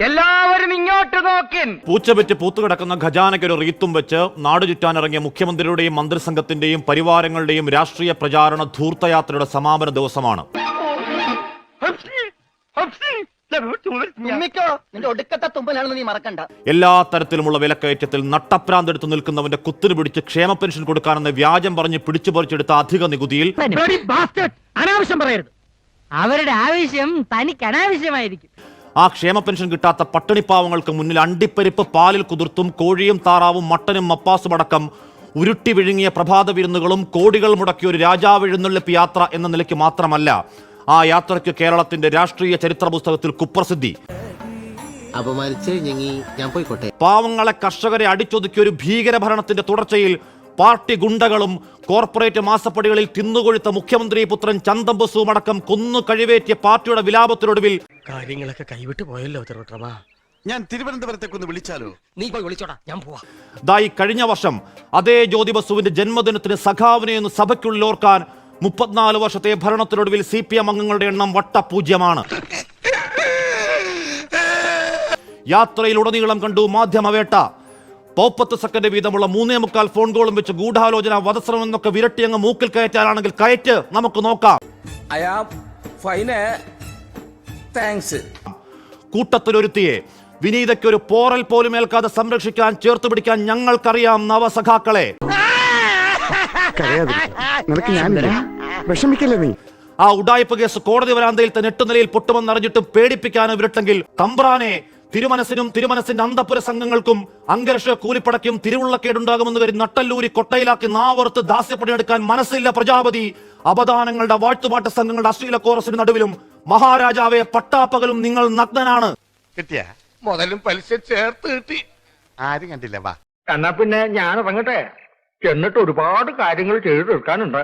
എല്ലാവരും ഇങ്ങോട്ട് നോക്കിൻ. പൂച്ചവെച്ച് പൂത്തുകിടക്കുന്ന ഖജാനയ്ക്ക് ഒരു റീത്തും വെച്ച് നാട് ചുറ്റാനിറങ്ങിയ മുഖ്യമന്ത്രിയുടെയും മന്ത്രിസംഘത്തിന്റെയും പരിവാരങ്ങളുടെയും രാഷ്ട്രീയ പ്രചാരണ ധൂർത്തയാത്രയുടെ സമാപന ദിവസമാണ്. എല്ലാ തരത്തിലുമുള്ള വിലക്കയറ്റത്തിൽ നട്ടപ്രാന്തെടുത്ത് നിൽക്കുന്നവന്റെ കുത്തിന് പിടിച്ച് ക്ഷേമ പെൻഷൻ കൊടുക്കാനെന്ന് വ്യാജം പറഞ്ഞ് പിടിച്ചു പറിച്ചെടുത്ത അധിക നികുതിയിൽ അനാവശ്യം പറയരുത്. അവരുടെ ആവശ്യം തനിക്ക് അനാവശ്യമായിരിക്കും. ആ ക്ഷേമ പെൻഷൻ കിട്ടാത്ത പട്ടിണിപ്പാവങ്ങൾക്ക് മുന്നിൽ അണ്ടിപ്പരിപ്പ് പാലിൽ കുതിർത്തും കോഴിയും താറാവും മട്ടനും മപ്പാസും അടക്കം ഉരുട്ടി വിഴുങ്ങിയ പ്രഭാത വിരുന്നുകളും കോടികൾ മുടക്കിയ ഒരു രാജാവ് എഴുന്നള്ളിപ്പ് യാത്ര എന്ന നിലയ്ക്ക് മാത്രമല്ല ആ യാത്രയ്ക്ക് കേരളത്തിന്റെ രാഷ്ട്രീയ ചരിത്ര പുസ്തകത്തിൽ കുപ്രസിദ്ധി. അപമാനിച്ച് ഞാൻ പോയിക്കോട്ടെ. പാവങ്ങളെ കർഷകരെ അടിച്ചൊതുക്കിയ ഒരു ഭീകരഭരണത്തിന്റെ തുടർച്ചയിൽ പാർട്ടി ഗുണ്ടകളും കോർപ്പറേറ്റ് മാസപ്പടികളിൽ തിന്നുകൊഴുത്ത മുഖ്യമന്ത്രി പുത്രൻ ചന്ദംബസുവും അടക്കം കൊന്നു കഴിവേറ്റിയ പാർട്ടിയുടെ വിലാപത്തിനൊടുവിൽ കാര്യങ്ങളൊക്കെ കൈവിട്ട് പോയല്ലോ തിരുവട്ടമാ ഞാൻ തിരുവനന്തപുരത്തേക്കൊന്ന് വിളിച്ചാലോ? നീ പോയി വിളിച്ചോടാ ഞാൻ പോവാ. ദായി കഴിഞ്ഞ വർഷം അതേ ജ്യോതി ബസുവിന്റെ ജന്മദിനത്തിന് സഖാവിനെ ഒന്ന് സഭയ്ക്കുള്ളിൽ ഓർക്കാൻ മുപ്പത്തിനാല് വർഷത്തെ ഭരണത്തിനൊടുവിൽ സി പി എം അംഗങ്ങളുടെ എണ്ണം വട്ടപൂജ്യമാണ്. യാത്രയിലുടനീളം കണ്ടു മാധ്യമവേട്ട. പൗപ്പത്ത് സെക്കൻഡ് വീതമുള്ള മൂന്നേ മുക്കാൽ ഫോൺ കോളും വെച്ച് ഗൂഢാലോചന വധശ്രമം എന്നൊക്കെ വിരട്ടി അങ്ങ് മൂക്കിൽ കയറ്റാനാണെങ്കിൽ കയറ്റ് നമുക്ക് നോക്കാം. അയാ ഫൈന് താങ്ക്സ് കൂട്ടത്തിലൊരുത്തിയെ വിനീതയ്ക്ക് ഒരു പോറൽ പോലും ഏൽക്കാതെ സംരക്ഷിക്കാൻ ചേർത്ത് പിടിക്കാൻ ഞങ്ങൾക്കറിയാം നവസഖാക്കളെ. വിഷമിക്കല്ലേ നീ? ആ ഉടായ്പ കേസ് കോടതി വരാന്തയിൽ തന്നെ എട്ട് നിലയിൽ പൊട്ടുമെന്നറിഞ്ഞിട്ടും പേടിപ്പിക്കാനും വിരട്ടെങ്കിൽ തമ്പ്രാനെ തിരുമനസിനും തിരുമനസിന്റെ അന്തപുര സംഘങ്ങൾക്കും അങ്കരക്ഷ കൂലിപ്പടയ്ക്കും തിരുവുള്ളക്കേടുണ്ടാകുമെന്ന് കരുതി നട്ടല്ലൂരി കൊട്ടയിലാക്കി നാവർത്ത് ദാസ്യപ്പണിയെടുക്കാൻ മനസ്സില്ല പ്രജാപതി. അപദാനങ്ങളുടെ വാഴ്ത്തുപാട്ട സംഘങ്ങളുടെ അശ്ലീല കോറസിന് നടുവിലും മഹാരാജാവെ പട്ടാപ്പകലും നിങ്ങൾ നഗ്നനാണ്. കിട്ടിയ? മുതലും പലിശ ചേർത്ത് കിട്ടി. ആരും കണ്ടില്ല വാ. എന്നാ പിന്നെ ഞാൻ ഇറങ്ങട്ടെ? എന്നിട്ട് ഒരുപാട് കാര്യങ്ങൾ ചെയ്തു തീർക്കാനുണ്ട്.